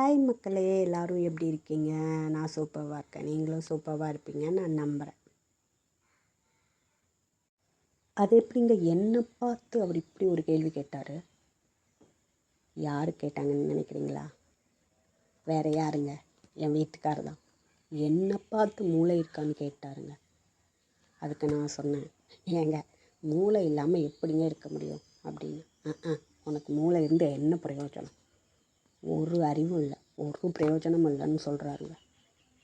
Hi மக்களே எல்லோரும் எப்படி இருக்கீங்க? நான் சூப்பராக இருக்கேன். நீங்களும் சூப்பராக இருப்பீங்க நான் நம்புகிறேன் அது எப்படிங்க? என்னை பார்த்து அவர் இப்படி ஒரு கேள்வி கேட்டார்? யார் கேட்டாங்கன்னு நினைக்கிறீங்களா? வேறு யாருங்க? என் வீட்டுக்காரர் தான். என்னை பார்த்து மூளை இருக்கான்னு கேட்டாருங்க. அதுக்கு நான் சொன்னேன். ஏங்க மூளை இல்லாமல் எப்படிங்க இருக்க முடியும்? அப்படின்னு. ஆ உனக்கு மூளை இருந்து என்ன பிரயோஜனம்? ஒரு அறிவும் இல்லை. ஒரு பிரயோஜனமும் இல்லைன்னு சொல்கிறாருங்க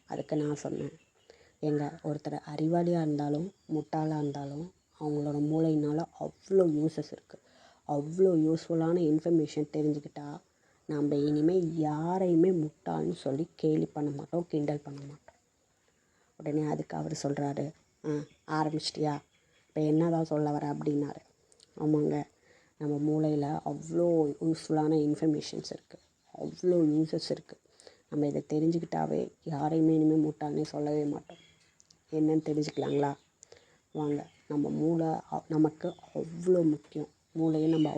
அதுக்கு நான் சொன்னேன். எங்க ஒருத்தர் அறிவாளியாக இருந்தாலும் முட்டாளாக இருந்தாலும் அவங்களோட மூளையினால் அவ்வளோ யூஸஸ் இருக்குது அவ்வளோ யூஸ்ஃபுல்லான இன்ஃபர்மேஷன் தெரிஞ்சுக்கிட்டா நம்ம இனிமேல் யாரையுமே முட்டாள்னு சொல்லி கேலி பண்ண மாட்டோம் கிண்டல் பண்ண மாட்டோம். உடனே அதுக்கு அவர் சொல்கிறாரு ஆ ஆரம்பிச்சிட்டியா? இப்போ என்ன தான் சொல்ல வர? அப்படின்னாரு. ஆமாங்க நம்ம மூளையில் அவ்வளோ யூஸ்ஃபுல்லான இன்ஃபர்மேஷன்ஸ் இருக்குது அவ்வளோ யூசஸ் இருக்குது நம்ம இதை தெரிஞ்சுக்கிட்டாவே யாரையுமே இனிமேல் முட்டாள்னே சொல்லவே மாட்டோம். என்னன்னு தெரிஞ்சுக்கலாங்களா? வாங்க நம்ம மூளை நமக்கு அவ்வளோ முக்கியம். மூளையை நம்ம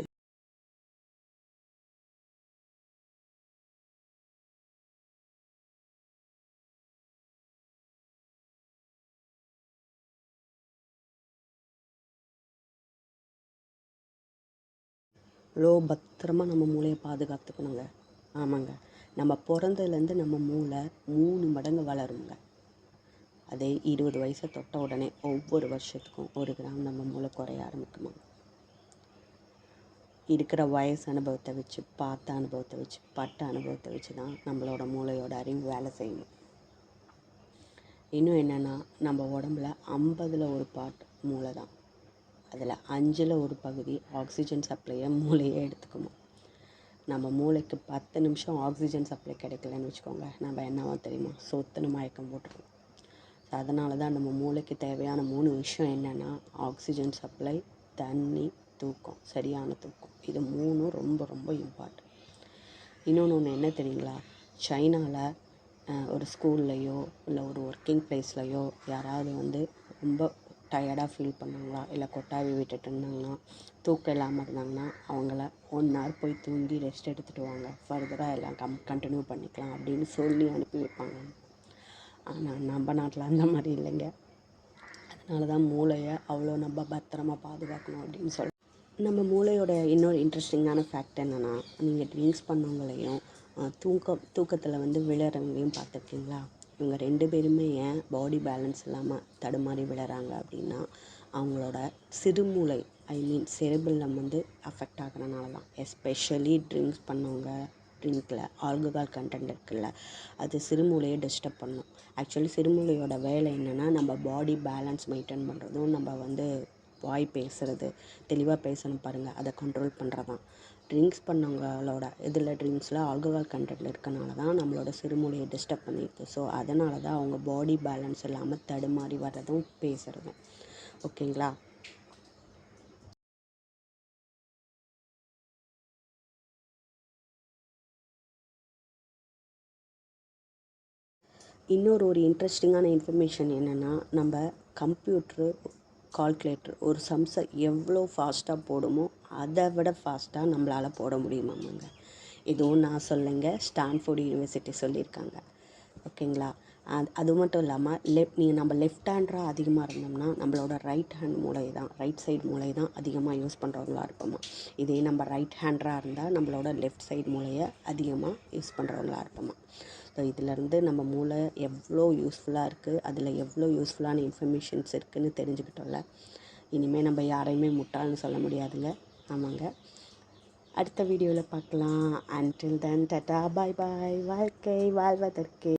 அவ்வளோ பத்திரமா நம்ம மூளையை பாதுகாத்துக்கணுங்க. ஆமாங்க. நம்ம பிறந்ததுலேருந்து நம்ம மூளை மூணு மடங்கு வளருங்க. அதே இருபது வயசை தொட்ட உடனே ஒவ்வொரு வருஷத்துக்கும் ஒரு கிராம் நம்ம மூளை குறைய ஆரம்பிக்குமா? இருக்கிற வயசு அனுபவத்தை வச்சு பார்த்த அனுபவத்தை வச்சு பட்ட அனுபவத்தை வச்சு தான் நம்மளோட மூளையோட அறிவு வேலை செய்யணும் இன்னும் என்னென்னா நம்ம உடம்புல ஐம்பதில் ஒரு பாட் மூளை தான். அதில் அஞ்சில் ஒரு பகுதி ஆக்சிஜன் சப்ளையை மூளையே எடுத்துக்குமா? நம்ம மூளைக்கு பத்து நிமிஷம் ஆக்சிஜன் சப்ளை கிடைக்கலன்னு வச்சுக்கோங்க. நம்ம என்னவோ தெரியுமா? சொத்துன்னு மயக்கம் போட்டுருக்கோம் ஸோ அதனால தான் நம்ம மூளைக்கு தேவையான மூணு விஷயம் என்னென்னா ஆக்சிஜன் சப்ளை தண்ணி தூக்கம். சரியான தூக்கம். இது மூணும் ரொம்ப ரொம்ப இம்பார்ட்டன்ட் இன்னொன்று ஒன்று என்ன தெரியுங்களா? சைனாவில் ஒரு ஸ்கூல்லையோ இல்லை ஒரு ஒர்க்கிங் ப்ளேஸ்லையோ யாராவது வந்து ரொம்ப டயர்டாக ஃபீல் பண்ணாங்களா? இல்லை கொட்டாவி விட்டுட்டு இருந்தாங்கன்னா தூக்கம் இல்லாமல் இருந்தாங்கன்னா அவங்கள ஒன் ஹவர் போய் தூங்கி ரெஸ்ட் எடுத்துகிட்டு வாங்க. ஃபர்தராக எல்லாம் கம் கண்டினியூ பண்ணிக்கலாம் அப்படின்னு சொல்லி அனுப்பி வைப்பாங்க. ஆனால் நம்ம நாட்டில் அந்த மாதிரி இல்லைங்க. அதனால தான் மூளையை அவ்வளோ நம்ம பத்திரமா பாதுகாக்கணும் அப்படின்னு சொல்லி நம்ம மூளையோட இன்னொரு இன்ட்ரெஸ்டிங்கான ஃபேக்ட் என்னென்னா நீங்கள் ட்ரிங்க்ஸ் பண்ணவங்களையும் தூக்கம் தூக்கத்தில் வந்து விழுறவங்களையும் பார்த்துருக்கீங்களா? இவங்க ரெண்டு பேருமே ஏன் பாடி பேலன்ஸ் இல்லாமல் தடுமாறி விழுறாங்க அப்படின்னா அவங்களோட சிறுமூளை ஐ மீன் செரிபில்லம் வந்து அஃபெக்ட் ஆகிறனால தான் எஸ்பெஷலி ட்ரிங்க்ஸ் பண்ணவங்க ட்ரிங்கில் ஆல்கஹால் கண்டென்ட் இருக்குல்ல அது சிறுமூலையை டிஸ்டர்ப் பண்ணும். ஆக்சுவலி சிறுமூலையோட வேலை என்னென்னா நம்ம பாடி பேலன்ஸ் மெயின்டைன் பண்ணுறதும் நம்ம வந்து வாய் பேசுகிறது தெளிவாக பேசணும் பாருங்கள் அதை கண்ட்ரோல் பண்ணுறதான் ட்ரிங்க்ஸ் பண்ணவங்களோட இதில் ட்ரிங்க்ஸில் ஆல்கஹால் கண்டென்ட் இருக்கனால தான் நம்மளோட சிறுமொழியை டிஸ்டர்ப் பண்ணியிருக்கு ஸோ அதனால தான் அவங்க பாடி பேலன்ஸ் இல்லாமல் தடுமாறி வர்றதும் பேசுகிறதும் ஓகேங்களா? இன்னொரு ஒரு இன்ட்ரெஸ்டிங்கான இன்ஃபர்மேஷன் என்னென்னா நம்ம கம்ப்யூட்ரு கால்குலேட்டர் ஒரு சம்ஸை எவ்வளோ ஃபாஸ்ட்டாக போடுமோ அதை விட ஃபாஸ்ட்டாக நம்மளால் போட முடியுமாமாங்க இதுவும் நான் சொல்லுங்க. ஸ்டான்ஃபோர்டு யூனிவர்சிட்டி சொல்லியிருக்காங்க. ஓகேங்களா? அது அது மட்டும் இல்லாமல் லெஃப்ட் நீங்கள் நம்ம லெஃப்ட் ஹேண்டராக அதிகமாக இருந்தோம்னா நம்மளோட ரைட் ஹேண்ட் மூளை தான் ரைட் சைடு மூளை தான் அதிகமாக யூஸ் பண்ணுறவங்களா இருப்போமா? இதே நம்ம ரைட் ஹேண்டராக இருந்தால் நம்மளோட லெஃப்ட் சைடு மூளையை அதிகமாக யூஸ் பண்ணுறவங்களா இருப்போமா? ஸோ இதிலேருந்து நம்ம மூளை எவ்வளோ யூஸ்ஃபுல்லாக இருக்குது அதில் எவ்வளோ யூஸ்ஃபுல்லான இன்ஃபர்மேஷன்ஸ் இருக்குதுன்னு தெரிஞ்சுக்கிட்டோம்ல. இனிமேல் நம்ம யாரையுமே முட்டாள்னு சொல்ல முடியாதுங்க. ஆமாங்க. அடுத்த வீடியோவில் பார்க்கலாம். அன்டில் தென் டட்டா பாய் பாய் வாழ்க்கை வாழ்வதற்கே.